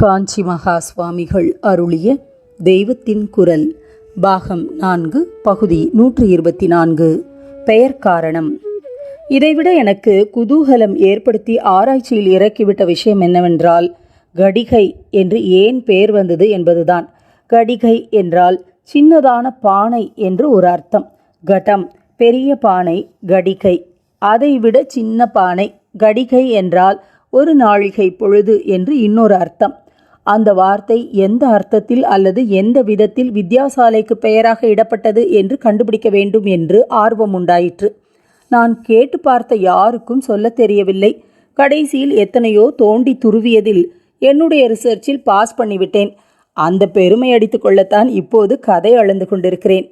காஞ்சி மகா சுவாமிகள் அருளிய தெய்வத்தின் குரல் பாகம் நான்கு பகுதி நூற்றி இருபத்தி நான்கு. பெயர் காரணம். இதைவிட எனக்கு குதூகலம் ஏற்படுத்தி ஆராய்ச்சியில் இறக்கிவிட்ட விஷயம் என்னவென்றால் கடிகை என்று ஏன் பெயர் வந்தது என்பதுதான். கடிகை என்றால் சின்னதான பானை என்று ஒரு அர்த்தம். கடம் பெரிய பானை கடிகை. அதைவிட சின்ன பானை கடிகை என்றால் ஒரு நாழிகை பொழுது என்று இன்னொரு அர்த்தம். அந்த வார்த்தை எந்த அர்த்தத்தில் அல்லது எந்த விதத்தில் வித்யாசாலைக்கு பெயராக இடப்பட்டது என்று கண்டுபிடிக்க வேண்டும் என்று ஆர்வம் உண்டாயிற்று. நான் கேட்டு பார்த்த யாருக்கும் சொல்லத் தெரியவில்லை. கடைசியில் எத்தனையோ தோண்டி துருவியதில் என்னுடைய ரிசர்ச்சில் பாஸ் பண்ணிவிட்டேன். அந்த பெருமை அடித்து கொள்ளத்தான் இப்போது கதை அளந்து கொண்டிருக்கிறேன்.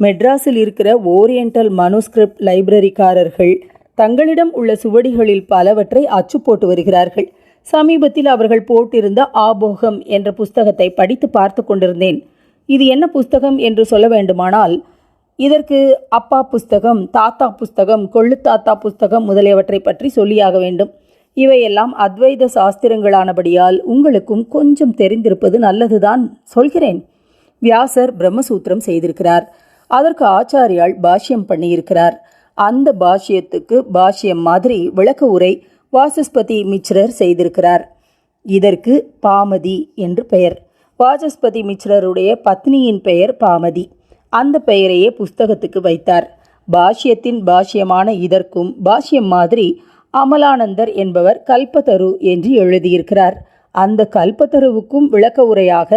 மெட்ராஸில் இருக்கிற ஓரியண்டல் மனுஸ்கிரிப்ட் லைப்ரரிக்காரர்கள் தங்களிடம் உள்ள சுவடிகளில் பலவற்றை அச்சு போட்டு வருகிறார்கள். சமீபத்தில் அவர்கள் போட்டிருந்த ஆபோகம் என்ற புஸ்தகத்தை படித்து பார்த்து கொண்டிருந்தேன். இது என்ன புஸ்தகம் என்று சொல்ல வேண்டுமானால் இதற்கு அப்பா புஸ்தகம் தாத்தா புஸ்தகம் கொள்ளு தாத்தா புஸ்தகம் முதலியவற்றை பற்றி சொல்லியாக வேண்டும். இவையெல்லாம் அத்வைத சாஸ்திரங்களானபடியால் உங்களுக்கும் கொஞ்சம் தெரிந்திருப்பது நல்லதுதான் சொல்கிறேன். வியாசர் பிரம்மசூத்திரம் செய்திருக்கிறார். அதற்கு ஆச்சாரியால் பாஷ்யம் பண்ணியிருக்கிறார். அந்த பாஷ்யத்துக்கு பாஷ்யம் மாதிரி விளக்க உரை வாசஸ்பதி மிச்ரர் செய்திருக்கிறார். இதற்கு பாமதி என்று பெயர். வாசஸ்பதி மிச்ரருடைய பத்னியின் பெயர் பாமதி. அந்த பெயரையே புஸ்தகத்துக்கு வைத்தார். பாஷ்யத்தின் பாஷ்யமான இதற்கும் பாஷ்யம் மாதிரி அமலானந்தர் என்பவர் கல்பத்தரு என்று எழுதியிருக்கிறார். அந்த கல்பத்தருவுக்கும் விளக்க உரையாக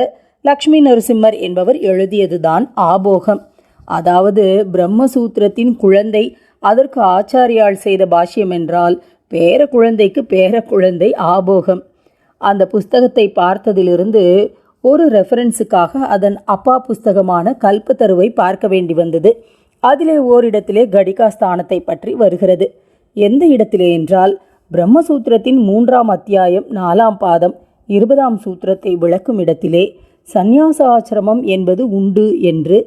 லக்ஷ்மி நரசிம்மர் என்பவர் எழுதியதுதான் ஆபோகம். அதாவது பிரம்மசூத்திரத்தின் குழந்தை அதற்கு ஆச்சாரியால் செய்த பாஷ்யம் என்றால் பேர குழந்தைக்கு பேர குழந்தை ஆபோகம். அந்த புஸ்தகத்தை பார்த்ததிலிருந்து ஒரு ரெஃபரன்ஸுக்காக அதன் அப்பா புஸ்தகமான கல்பத்தருவை பார்க்க வேண்டி வந்தது. அதிலே ஓரிடத்திலே கடிகா ஸ்தானத்தை பற்றி வருகிறது. எந்த இடத்திலே என்றால் பிரம்மசூத்திரத்தின் மூன்றாம் அத்தியாயம் நாலாம் பாதம் இருபதாம் சூத்திரத்தை விளக்கும் இடத்திலே சந்நியாச ஆசிரமம் என்பது உண்டு என்று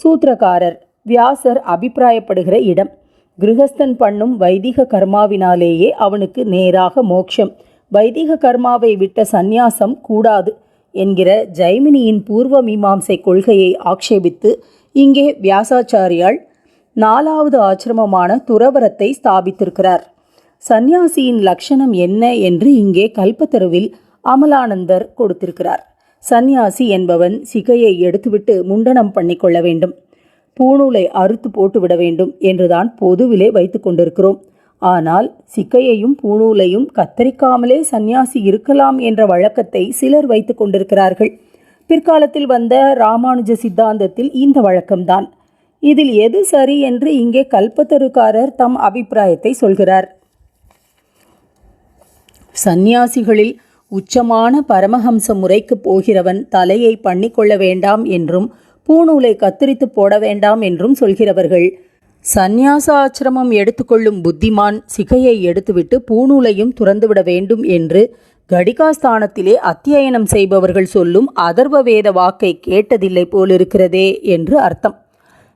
சூத்திரக்காரர் வியாசர் அபிப்பிராயப்படுகிற இடம். கிருகஸ்தன் பண்ணும் வைதிக கர்மாவினாலேயே அவனுக்கு நேராக மோட்சம். வைதிக கர்மாவை விட்ட சந்நியாசம் கூடாது என்கிற ஜைமினியின் பூர்வ மீமாம்சை கொள்கையை ஆக்ஷேபித்து இங்கே வியாசாச்சாரியால் நாலாவது ஆசிரமமான துறவரத்தை ஸ்தாபித்திருக்கிறார். சந்நியாசியின் லட்சணம் என்ன என்று இங்கே கல்பத்தருவில் அமலானந்தர் கொடுத்திருக்கிறார். சந்நியாசி என்பவன் சிகையை எடுத்துவிட்டு முண்டனம் பண்ணிக்கொள்ள வேண்டும். பூணூலை அறுத்து போட்டுவிட வேண்டும் என்றுதான் பொதுவிலே வைத்து கொண்டிருக்கிறோம். ஆனால் சிக்கையையும் பூணூலையும் கத்தரிக்காமலே சந்நியாசி இருக்கலாம் என்ற வழக்கத்தை சிலர் வைத்து கொண்டிருக்கிறார்கள். பிற்காலத்தில் வந்த ராமானுஜ சித்தாந்தத்தில் இந்த வழக்கம்தான். இதில் எது சரி என்று இங்கே கல்பத்தருக்காரர் தம் அபிப்பிராயத்தை சொல்கிறார். சந்நியாசிகளில் உச்சமான பரமஹம்ச முறைக்கு போகிறவன் தலையை பண்ணிக்கொள்ள வேண்டாம் என்றும் பூணூலை கத்தரித்து போட வேண்டாம் என்றும் சொல்கிறவர்கள். சந்நியாச ஆசிரமம் எடுத்துக்கொள்ளும் புத்திமான் சிகையை எடுத்துவிட்டு பூணூலையும் துறந்துவிட வேண்டும் என்று கடிகாஸ்தானத்திலே அத்தியனம் செய்பவர்கள் சொல்லும் அதர்வ வேத வாக்கை கேட்டதில்லை போலிருக்கிறதே என்று அர்த்தம்.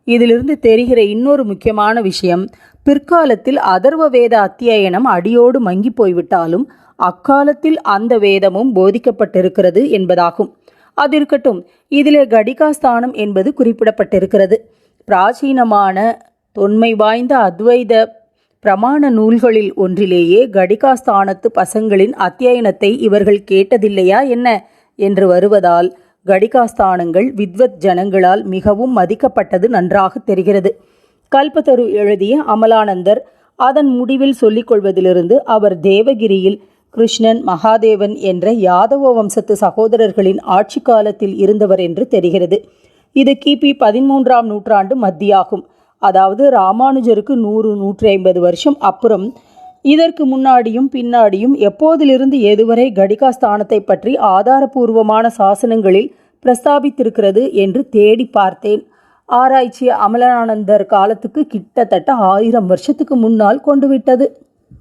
இதிலிருந்து தெரிகிற இன்னொரு முக்கியமான விஷயம் பிற்காலத்தில் அதர்வ வேத அத்தியனம் அடியோடு மங்கி போய்விட்டாலும் அக்காலத்தில் அந்த வேதமும் போதிக்கப்பட்டிருக்கிறது என்பதாகும். அது இருக்கட்டும் இதிலே கடிகாஸ்தானம் என்பது குறிப்பிடப்பட்டிருக்கிறது. பிராச்சீனமான தொன்மை வாய்ந்த அத்வைத பிரமாண நூல்களில் ஒன்றிலேயே கடிகாஸ்தானத்து பசங்களின் அத்தியனத்தை இவர்கள் கேட்டதில்லையா என்ன? என்று வருவதால் கடிகாஸ்தானங்கள் வித்வத் ஜனங்களால் மிகவும் மதிக்கப்பட்டது நன்றாக தெரிகிறது. கல்பத்தரு எழுதிய அமலானந்தர் அதன் முடிவில் சொல்லிக் கொள்வதிலிருந்து அவர் தேவகிரியில் கிருஷ்ணன் மகாதேவன் என்ற யாதவ வம்சத்து சகோதரர்களின் ஆட்சி காலத்தில் இருந்தவர் என்று தெரிகிறது. இது கிபி பதிமூன்றாம் நூற்றாண்டு மத்தியாகும். அதாவது ராமானுஜருக்கு நூறு நூற்றி ஐம்பது வருஷம் அப்புறம். இதற்கு முன்னாடியும் பின்னாடியும் எப்போதிலிருந்து எதுவரை கடிகாஸ்தானத்தை பற்றி ஆதாரபூர்வமான சாசனங்களில் பிரஸ்தாபித்திருக்கிறது என்று தேடி பார்த்தேன். ஆராய்ச்சி அமலானந்தர் காலத்துக்கு கிட்டத்தட்ட ஆயிரம் வருஷத்துக்கு முன்னால் கொண்டுவிட்டது.